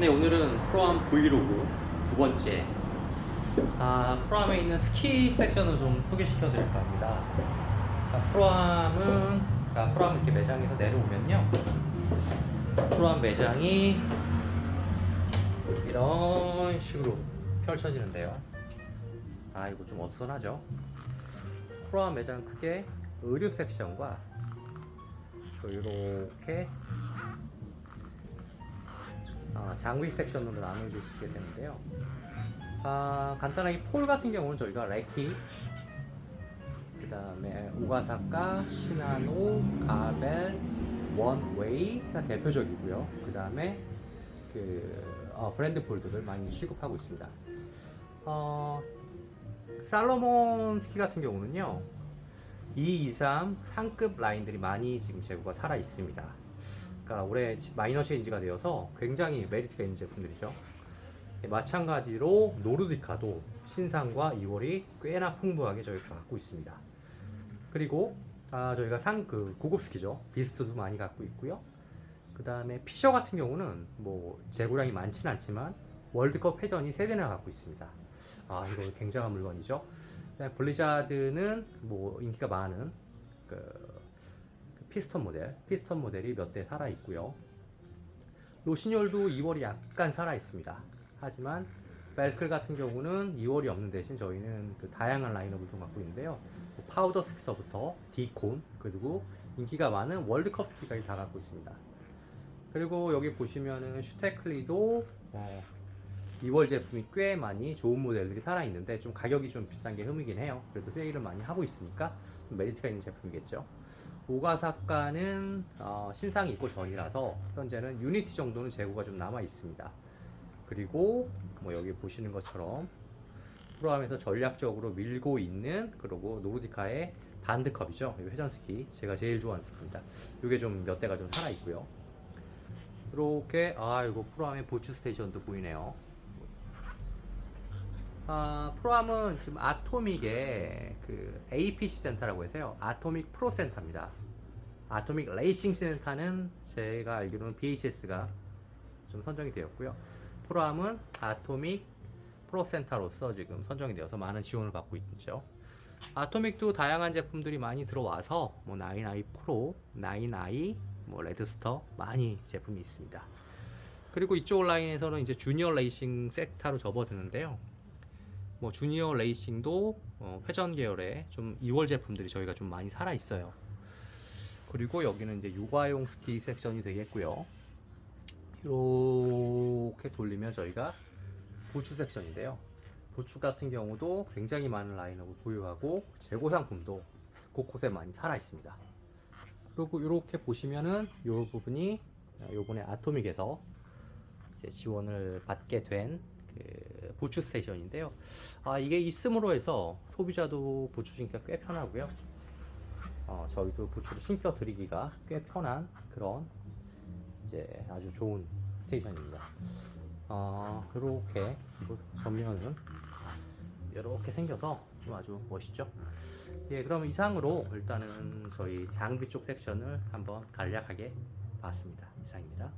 네, 오늘은 프로암 브이로그 두 번째. 아, 프로암에 있는 스키 섹션을 좀 소개시켜 드릴까 합니다. 아, 프로암은, 아, 프로암 이렇게 매장에서 내려오면요. 프로암 매장이 이런 식으로 펼쳐지는데요. 아, 이거 좀 어수선하죠? 프로암 매장 크게 의류 섹션과 또 이렇게 아, 장비 섹션으로 나누어지게 되는데요. 아, 간단하게 폴 같은 경우는 저희가 레키, 그 다음에 오가사카, 시나노, 가벨, 원웨이가 대표적이고요. 그 다음에 그 어, 브랜드 폴들을 많이 취급하고 있습니다. 어, 살로몬 스키 같은 경우는요. 2, 2, 3 상급 라인들이 많이 지금 재고가 살아 있습니다. 그러니까 올해 마이너 체인지가 되어서 굉장히 메리트가 있는 제품들이죠. 예, 마찬가지로 노르디카도 신상과 2월이 꽤나 풍부하게 저희가 갖고 있습니다. 그리고 아, 저희가 상 그 고급 스키죠. 비스트도 많이 갖고 있고요. 그 다음에 피셔 같은 경우는 뭐 재고량이 많지는 않지만 월드컵 회전이 세 대나 갖고 있습니다. 아 이거 굉장한 물건이죠. 블리자드는 뭐 인기가 많은 그, 그 피스톤 모델, 피스톤 모델이 몇 대 살아 있고요. 로시뇰도 2월이 약간 살아 있습니다. 하지만 벨클 같은 경우는 2월이 없는 대신 저희는 그 다양한 라인업을 좀 갖고 있는데요. 뭐 파우더 스키서부터 디콘 그리고 인기가 많은 월드컵 스키까지 다 갖고 있습니다. 그리고 여기 보시면은 슈테클리도 어, 2월 제품이 꽤 많이 좋은 모델들이 살아 있는데 좀 가격이 좀 비싼 게 흠이긴 해요. 그래도 세일을 많이 하고 있으니까 좀 메리트가 있는 제품이겠죠. 오가사카는 어, 신상이 있고 전이라서 현재는 유니티 정도는 재고가 좀 남아 있습니다. 그리고 뭐 여기 보시는 것처럼 프로암에서 전략적으로 밀고 있는 그리고 노르디카의 반드컵이죠. 이 회전 스키 제가 제일 좋아하는 스키입니다. 이게 좀 몇 대가 좀 살아 있고요. 이렇게 아 이거 프로암의 보추 스테이션도 보이네요. 아, 프로암은 지금 아토믹의 그 APC 센터라고 해서요. 아토믹 프로 센터입니다. 아토믹 레이싱 센터는 제가 알기로는 BHS가 좀 선정이 되었고요. 프로암은 아토믹 프로 센터로서 지금 선정이 되어서 많은 지원을 받고 있죠. 아토믹도 다양한 제품들이 많이 들어와서 뭐 9i 프로, 9i, 뭐 레드스터 많이 제품이 있습니다. 그리고 이쪽 라인에서는 이제 주니어 레이싱 섹터로 접어드는데요. 뭐 주니어 레이싱도 어, 회전 계열의 좀 2월 제품들이 저희가 좀 많이 살아 있어요. 그리고 여기는 이제 육아용 스키 섹션이 되겠고요. 이렇게 돌리면 저희가 부추 섹션인데요. 부추 같은 경우도 굉장히 많은 라인업을 보유하고 재고 상품도 곳곳에 많이 살아 있습니다. 그리고 이렇게 보시면은 이 부분이 요번에 아토믹에서 지원을 받게 된 그 부추 스테이션인데요. 아 이게 있음으로 해서 소비자도 부추 신기가 꽤 편하고요. 어, 저희도 부추를 신겨 드리기가 꽤 편한 그런 이제 아주 좋은 스테이션입니다. 어, 이렇게 전면은 이렇게 생겨서 좀 아주 멋있죠. 예, 그럼 이상으로 일단은 저희 장비 쪽 섹션을 한번 간략하게 봤습니다. 이상입니다.